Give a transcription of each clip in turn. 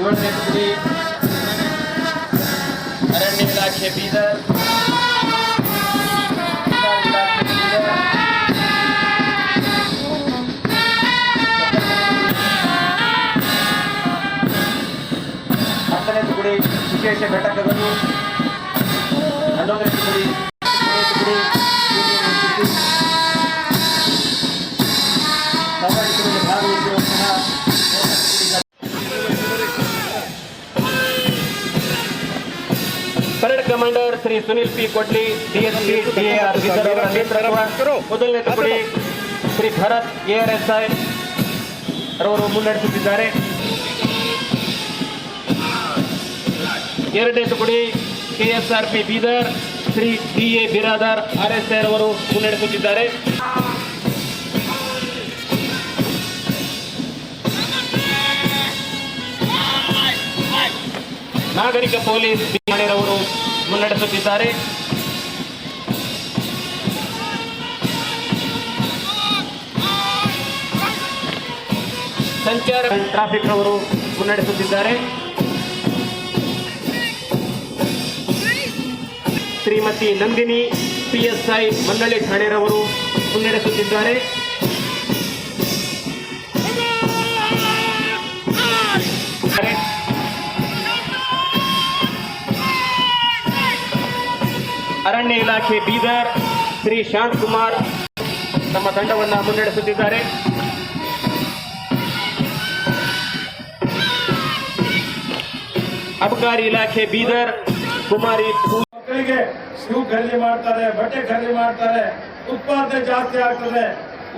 ಏಳನೇ ತುಕಡಿ ಅರಣ್ಯ ಇಲಾಖೆ ಬೀದರ್ ಬೀದರ್ ಇಲಾಖೆ Bidar parade commander Shri Sunil P Kotli DSP DAR ಅವರ ನೇತೃತ್ವ ಮೊದಲನೇ ತುಕಡಿ ಶ್ರೀ ಭರತ್ ಎಆರ್ಎಸ್ಐ ಅವರು ಮುನ್ನಡೆಸುತ್ತಿದ್ದಾರೆ. ಎರಡನೇ ತುಕಡಿ KSRP Bidar Shri D A Biradar I ರವರು ಮುನ್ನಡೆಸುತ್ತಿದ್ದಾರೆ. ನಾಗರಿಕ ಪೊಲೀಸ್ ಅವರು ಮುನ್ನಡೆಸುತ್ತಿದ್ದಾರೆ. ಸಂಚಾರ ಟ್ರಾಫಿಕ್ ರವರು ಮುನ್ನಡೆಸುತ್ತಿದ್ದಾರೆ. ಶ್ರೀಮತಿ ನಂದಿನಿ ಪಿಎಸ್ಐ ಮಂಡಳಿ ಠಾಣೆರವರು ಮುನ್ನಡೆಸುತ್ತಿದ್ದಾರೆ. ಅರಣ್ಯ ಇಲಾಖೆ ಬೀದರ್ ಶ್ರೀ ಶಾಂತ್ ಕುಮಾರ್ ತಮ್ಮ ತಂಡವನ್ನು ಮುನ್ನಡೆಸುತ್ತಿದ್ದಾರೆ. ಅಬಕಾರಿ ಇಲಾಖೆ ಬೀದರ್ ಕುಮಾರಿ ಮಕ್ಕಳಿಗೆ ಶೂ ಖರೀದಿ ಮಾಡ್ತಾರೆ, ಬಟ್ಟೆ ಖರೀದಿ ಮಾಡ್ತಾರೆ, ಉತ್ಪಾದನೆ ಜಾಸ್ತಿ ಆಗ್ತದೆ,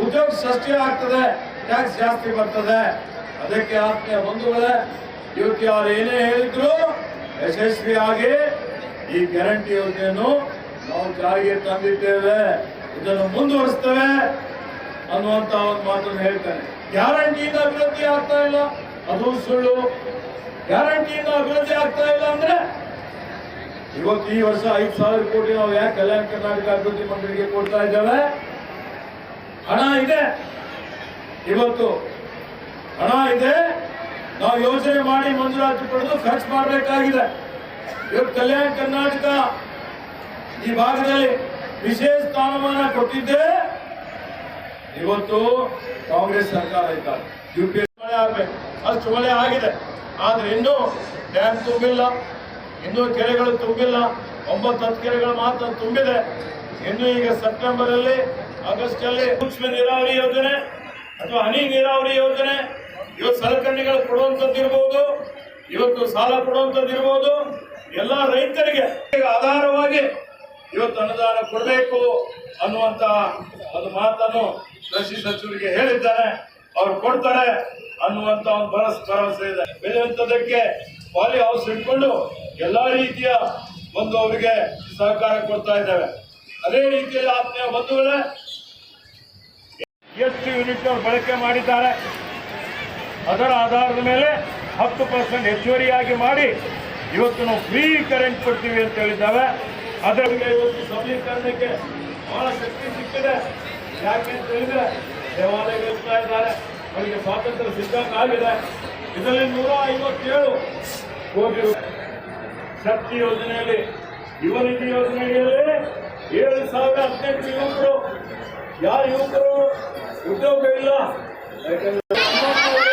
ಉದ್ಯೋಗ ಸೃಷ್ಟಿ ಆಗ್ತದೆ ಟ್ಯಾಕ್ಸ್ ಜಾಸ್ತಿ ಬರ್ತದೆ. ಅದಕ್ಕೆ ಆತ್ಮೀಯ ಬಂಧುಗಳೇ ಇವತ್ತು ಯಾರು ಏನೇ ಹೇಳಿದ್ರು ಯಶಸ್ವಿಯಾಗಿ ಈ ಗ್ಯಾರಂಟಿ ಯೋಜನೆಯನ್ನು ನಾವು ಜಾರಿಗೆ ತಂದಿದ್ದೇವೆ, ಇದನ್ನು ಮುಂದುವರಿಸ್ತೇವೆ ಅನ್ನುವಂತ ಒಂದು ಮಾತನ್ನು ಹೇಳ್ತಾನೆ. ಗ್ಯಾರಂಟಿಯಿಂದ ಅಭಿವೃದ್ಧಿ ಆಗ್ತಾ ಇಲ್ಲ, ಅದು ಸುಳ್ಳು. ಗ್ಯಾರಂಟಿಯಿಂದ ಅಭಿವೃದ್ಧಿ ಆಗ್ತಾ ಇಲ್ಲ ಅಂದ್ರೆ, ಇವತ್ತು ಈ ವರ್ಷ ಐದು ಸಾವಿರ ಕೋಟಿ ನಾವು ಯಾಕೆ ಕಲ್ಯಾಣ ಕರ್ನಾಟಕ ಅಭಿವೃದ್ಧಿ ಮಂಡಳಿಗೆ ಕೊಡ್ತಾ ಇದ್ದೇವೆ? ಹಣ ಇದೆ. ಇವತ್ತು ಹಣ ಇದೆ. ನಾವು ಯೋಜನೆ ಮಾಡಿ ಮಂಜೂರಾತಿ ಪಡೆದು ಖರ್ಚು ಮಾಡಬೇಕಾಗಿದೆ. ಇವತ್ತು ಕಲ್ಯಾಣ ಕರ್ನಾಟಕ ಈ ಭಾಗದಲ್ಲಿ ವಿಶೇಷ ಸ್ಥಾನಮಾನ ಕೊಟ್ಟಿದ್ದೆ. ಇವತ್ತು ಕಾಂಗ್ರೆಸ್ ಸರ್ಕಾರ ಇದ್ದಾರೆ. ಯು ಪಿ ಮಳೆ ಆಗ್ಬೇಕು. ಅಷ್ಟು ಮಳೆ ಆಗಿದೆ. ಆದ್ರೆ ಇನ್ನೂ ಡ್ಯಾಮ್ ತುಂಬಿಲ್ಲ. ಇನ್ನೂ ಕೆರೆಗಳು ತುಂಬಿಲ್ಲ. ಒಂಬತ್ತು ಹತ್ತು ಕೆರೆಗಳು ಮಾತ್ರ ತುಂಬಿದೆ. ಇನ್ನು ಈಗ ಸೆಪ್ಟೆಂಬರ್ ಅಲ್ಲಿ ಆಗಸ್ಟ್ ಅಲ್ಲಿ ಸೂಕ್ಷ್ಮ ನೀರಾವರಿ ಯೋಜನೆ ಅಥವಾ ಹನಿ ನೀರಾವರಿ ಯೋಜನೆ. ಇವತ್ತು ಸಲಕರಣೆಗಳು ಕೊಡುವಂಥದ್ದು ಇರ್ಬೋದು. ಇವತ್ತು ಸಾಲ ಕೊಡುವಂಥದ್ದು ಇರ್ಬೋದು. ಎಲ್ಲ ರೈತರಿಗೆ ಆಧಾರವಾಗಿ ಇವತ್ತು ಅನುದಾನ ಕೊಡಬೇಕು ಅನ್ನುವಂತ ಒಂದು ಮಾತನ್ನು ಕೃಷಿ ಸಚಿವರಿಗೆ ಹೇಳಿದ್ದಾರೆ. ಅವ್ರು ಕೊಡ್ತಾರೆ ಅನ್ನುವಂತ ಒಂದು ಭರಸ್ ಭರವಸೆ ಇದೆ. ಬೆಳೆಯುವಂಥದ್ದಕ್ಕೆ ಪಾಲಿ ಹೌಸ್ ಇಟ್ಕೊಂಡು ಎಲ್ಲಾ ರೀತಿಯ ಒಂದು ಅವರಿಗೆ ಸಹಕಾರ ಕೊಡ್ತಾ ಇದ್ದಾವೆ. ಅದೇ ರೀತಿಯಲ್ಲಿ ಆತ್ಮೀಯ ಬಂಧುಗಳೇ, ಎಷ್ಟು ಯೂನಿಟ್ ಅವರು ಬಳಕೆ ಮಾಡಿದ್ದಾರೆ, ಅದರ ಆಧಾರದ ಮೇಲೆ ಹತ್ತು ಪರ್ಸೆಂಟ್ ಹೆಚ್ಚುವರಿಯಾಗಿ ಮಾಡಿ ಇವತ್ತು ನಾವು ಫ್ರೀ ಕರೆಂಟ್ ಕೊಡ್ತೀವಿ ಅಂತ ಹೇಳಿದ್ದಾವೆ. ಅದರಿಗೆ ಇವತ್ತು ಸಬಲೀಕರಣಕ್ಕೆ ಬಹಳ ಶಕ್ತಿ ಸಿಕ್ಕಿದೆ. ಯಾಕೆ ಅಂತ ಹೇಳಿದ್ರೆ ದೇವಾಲಯಗಳಿಸ್ತಾ ಇದ್ದಾರೆ. ಅವರಿಗೆ ಸ್ವಾತಂತ್ರ್ಯ ಸಿದ್ಧಾಂತ ಇದರಲ್ಲಿ ನೂರ ಐವತ್ತೇಳು ಕೋಟಿ ಶಕ್ತಿ ಯೋಜನೆಯಲ್ಲಿ ಯುವ ನಿಧಿ ಯೋಜನೆಯಲ್ಲಿ ಏಳು ಸಾವಿರ ಹದಿನೆಂಟು ಯುವಕರು. ಯಾರು ಯುವಕರು? ಉದ್ಯೋಗ ಇಲ್ಲ. ಯಾಕಂದ್ರೆ